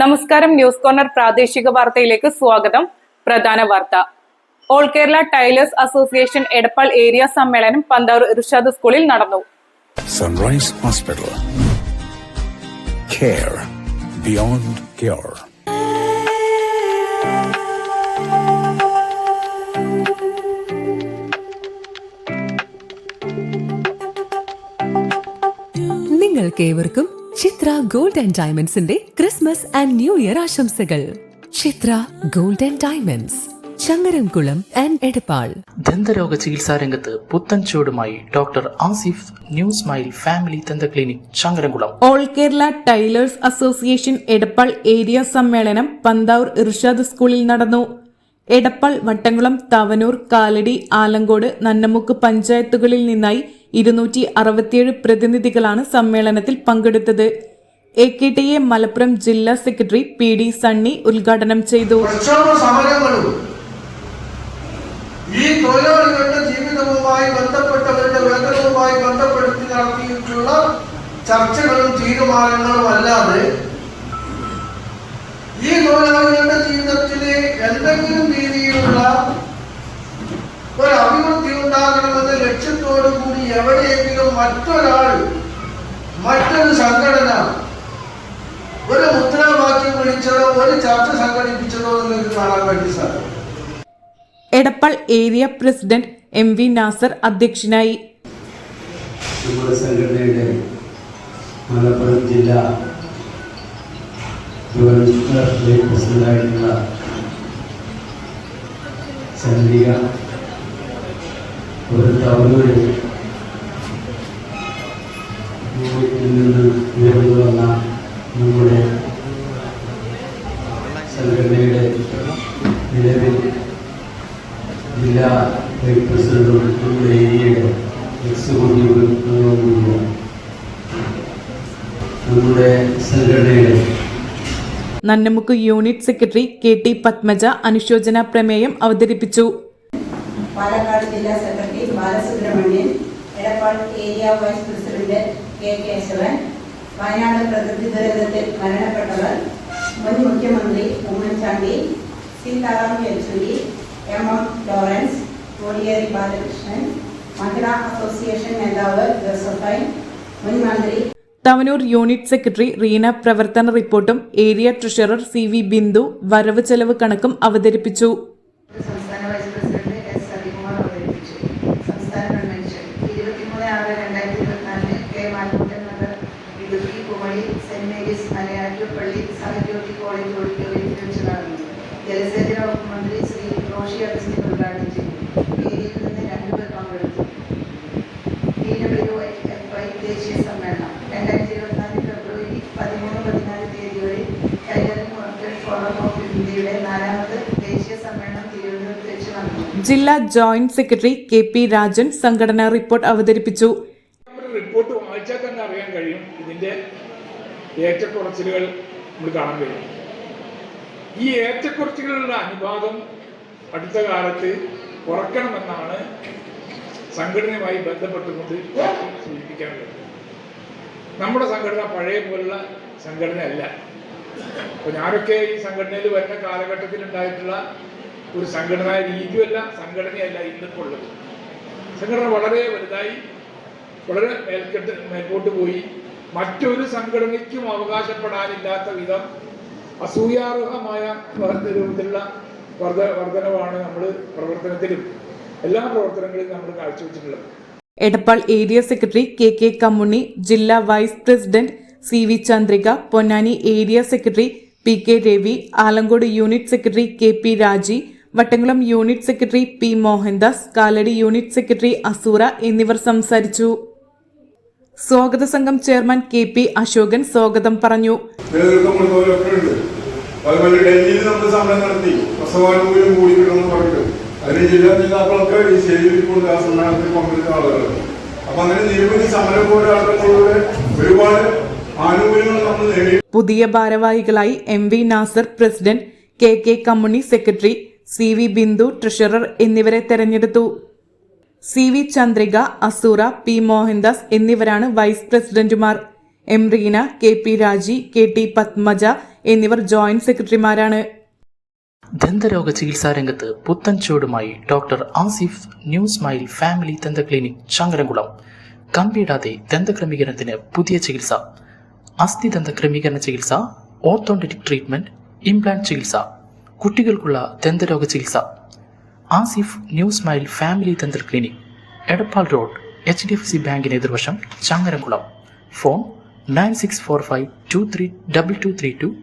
നമസ്കാരം news corner പ്രാദേശിക വാർത്തയിലേക്ക് സ്വാഗതം. പ്രധാന വാർത്ത. All Kerala tailors association Edappal area സമ്മേളനം പന്താർ ഇർഷാദ് സ്കൂളിൽ നടന്നു. Sunrise hospital care beyond care. നിങ്ങൾക്കേവർക്കും ചിത്ര ഗോൾഡ് ആൻഡ് ഡയമണ്ട്സിന്റെ ക്രിസ്മസ് ആൻഡ് ന്യൂ ഇയർ ആശംസകൾ. Chithra gold and diamonds Changaramkulam and Edappal. ദന്തരോഗ ചികിത്സാ രംഗത്ത് പുത്തൻ ചൂടുമായി doctor Asif new smile family ദന്ത clinic Changaramkulam. All Kerala tailors association Edappal area സമ്മേളനം പന്താവൂർ ഇർഷാദ് സ്കൂളിൽ നടന്നു. എടപ്പാൾ വട്ടംകുളം തവനൂർ കാലടി ആലങ്കോട് നന്നമുക്ക് പഞ്ചായത്തുകളിൽ നിന്നായി ഇരുന്നൂറ്റി അറുപത്തിയേഴ് പ്രതിനിധികളാണ് സമ്മേളനത്തിൽ പങ്കെടുത്തത്. A K T A Malappuram ജില്ലാ സെക്രട്ടറി പി ഡി സണ്ണി ഉദ്ഘാടനം ചെയ്തു. ഈ തൊഴിലാളികളുടെ ജീവിതവുമായി ബന്ധപ്പെട്ടവരുടെ വേതനവുമായി ബന്ധപ്പെടുത്തി നടത്തിയിട്ടുള്ള ചർച്ചകളും തീരുമാനങ്ങളും അല്ലാതെ ഈ തൊഴിലാളികളുടെ ജീവിതത്തിൽ എന്തെങ്കിലും രീതിയിലുള്ള ഒരു അഭിവൃദ്ധി ഉണ്ടാകണമെന്ന് എവിടെയെങ്കിലും മറ്റൊരാൾ മറ്റൊരു സംഘടന. ഒരു മുദ്രാവാക്യം വിളിച്ചതോ ഒരു ചർച്ച സംഘടിപ്പിച്ചതോ നിങ്ങൾക്ക് കാണാൻ വേണ്ടി സാധിക്കും. Edappal area president M V Nasar അധ്യക്ഷനായി. നമ്മുടെ സംഘടനയുടെ മലപ്പുറം ജില്ലാ പ്രസിഡന്റായിട്ടുള്ള ചന്ദ്രിക ഒരു തവണൂര് യൂണിറ്റിൽ നിന്ന് ഉയർന്നു വന്ന നമ്മുടെ സംഘടനയുടെ നിലവിൽ ജില്ലാ വൈസ് പ്രസിഡന്റും നമ്മുടെ ഏരിയയുടെ എക്സിക്യൂട്ടീവ് അംഗവും നമ്മുടെ സംഘടനയുടെ Nannamukku unit secretary K T Padmaja അനുശോചന പ്രമേയം അവതരിപ്പിച്ചു. പാലക്കാട് ജില്ലാ secretary Balasubramanian Edappal area vice president K Kesavan Wayanad പ്രകൃതി ദുരന്തത്തിൽ മരണപ്പെട്ടവർ മുൻ മുഖ്യമന്ത്രി Oommen Chandy Sitaram Yechury M M Lawrence Kodiyeri Balakrishnan Mahila association നേതാവ് ജോസഫൈൻ മുൻ മന്ത്രി തവനൂർ യൂണിറ്റ് സെക്രട്ടറി റീന പ്രവർത്തന റിപ്പോർട്ടും area treasurer C V Bindu വരവ് ചെലവ് കണക്കും അവതരിപ്പിച്ചു. ഇടുക്കി കുമളി സെന്റ് മേരീസ് മലയാറ്റൂർപ്പള്ളി സഹജ്യോതി കോളേജ് ഓഡിറ്റോറിയത്തിൽ വെച്ച് നടന്നു. ജലസേചന വകുപ്പ് മന്ത്രി ശ്രീ റോഷി അഗസ്റ്റിൻ ഉദ്ഘാടനം ചെയ്തു. വേദിയിൽ നിന്ന് രണ്ടുപേർ പങ്കെടുത്തു. ഡബ്ല്യു എഫ് ഐ ദേശീയ സമ്മേളനം. രണ്ടായിരത്തി ഇരുപത്തിനാല് ഫെബ്രുവരി പതിമൂന്ന് പതിനാല് തീയതികളിൽ കൈകാര്യം വർക്കേഴ്സ് ഫോറം ഓഫ് ഇന്ത്യയുടെ നാലാമത് ദേശീയ സമ്മേളനം തിരുവനന്തപുരത്ത് വെച്ച് നടന്നു. ജില്ലാ joint secretary K P Rajan സംഘടനാ റിപ്പോർട്ട് അവതരിപ്പിച്ചു നമ്മുടെ റിപ്പോർട്ട് വായിച്ചാൽ തന്നെ അറിയാൻ കഴിയും ഇതിന്റെ ഏറ്റക്കുറച്ചിലുകൾ നമ്മൾ കാണാൻ കഴിയും. ഈ ഏറ്റക്കുറച്ചിലുകളുടെ അനുപാതം അടുത്ത കാലത്ത് കുറക്കണമെന്നാണ് സംഘടനയുമായി ബന്ധപ്പെട്ടുകൊണ്ട് സൂചിപ്പിക്കാനുള്ളത് നമ്മുടെ സംഘടന പഴയ പോലുള്ള സംഘടനയല്ല. അപ്പോൾ ഞാനൊക്കെ ഈ സംഘടനയിൽ വരുന്ന കാലഘട്ടത്തിൽ ഉണ്ടായിട്ടുള്ള ഒരു സംഘടനാ രീതിയല്ല സംഘടനയല്ല ഇന്നിപ്പോൾ സംഘടന വളരെ വലുതായി വളരെ മേൽക്കെട്ട് മേൽപോട്ട് പോയി. മറ്റൊരു സംഘടനയ്ക്കും അവകാശപ്പെടാനില്ലാത്ത വിധം അസൂയാർഹമായ രൂപത്തിലുള്ള വർധ വർധനവാണ് നമ്മൾ പ്രവർത്തനത്തിലും എല്ലാ പ്രവർത്തനങ്ങളിലും നമ്മൾ കാഴ്ചവെച്ചിട്ടുള്ളത്. Edappal area secretary K K Kammunni ജില്ലാ vice president C V Chandrika Ponnani area secretary P K Ravi Alangode unit secretary K P Raji Vattamkulam unit secretary P Mohandas Kalady unit secretary Asoora എന്നിവർ സംസാരിച്ചു. സ്വാഗത സംഘം chairman K P Ashokan സ്വാഗതം പറഞ്ഞു. അതുപോലെ ഡൽഹിയിൽ നമ്മൾ സമരം നടത്തി. പ്രസവാനുകൂല്യം കൂടി അതിന് ജില്ലാ നേതാക്കളൊക്കെ ഈ കൊണ്ട് ആ സമ്മേളനത്തിൽ പങ്കെടുത്ത ആളുകളാണ് അപ്പൊ അങ്ങനെ നിരവധി സമര പോരാട്ടങ്ങളിലൂടെ ഒരുപാട് ആനുകൂല്യങ്ങൾ നമ്മൾ നേടി. പുതിയ ഭാരവാഹികളായി M V Nasar president K K Kammunni secretary C V Bindu treasurer എന്നിവരെ തെരഞ്ഞെടുത്തു. C V Chandrika Asoora P Mohandas എന്നിവരാണ് വൈസ് പ്രസിഡന്റുമാർ. M Reena K P Raji K T Padmaja എന്നിവർ ജോയിന്റ് സെക്രട്ടറിമാരാണ്. ദന്തരോഗ ചികിത്സാ രംഗത്ത് പുത്തൻ ചൂടുമായി doctor Asif new smile family ദന്ത ക്ലിനിക് ചങ്ങരംകുളം. കമ്പിയിടാതെ ദന്തക്രമീകരണത്തിന് പുതിയ ചികിത്സ. അസ്ഥി ദന്ത ക്രമീകരണ ചികിത്സ ഓർത്തോണ്ടറ്റിക് ട്രീറ്റ്മെന്റ് ഇംപ്ലാന്റ് ചികിത്സ. കുട്ടികൾക്കുള്ള ദന്തരോഗ ചികിത്സ. Asif new smile family dental clinic Edappal road H D F C ബാങ്കിന് എതിർവശം Changaramkulam. Phone nine six four five two three double two three two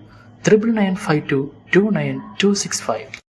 triple nine five two two nine two six five.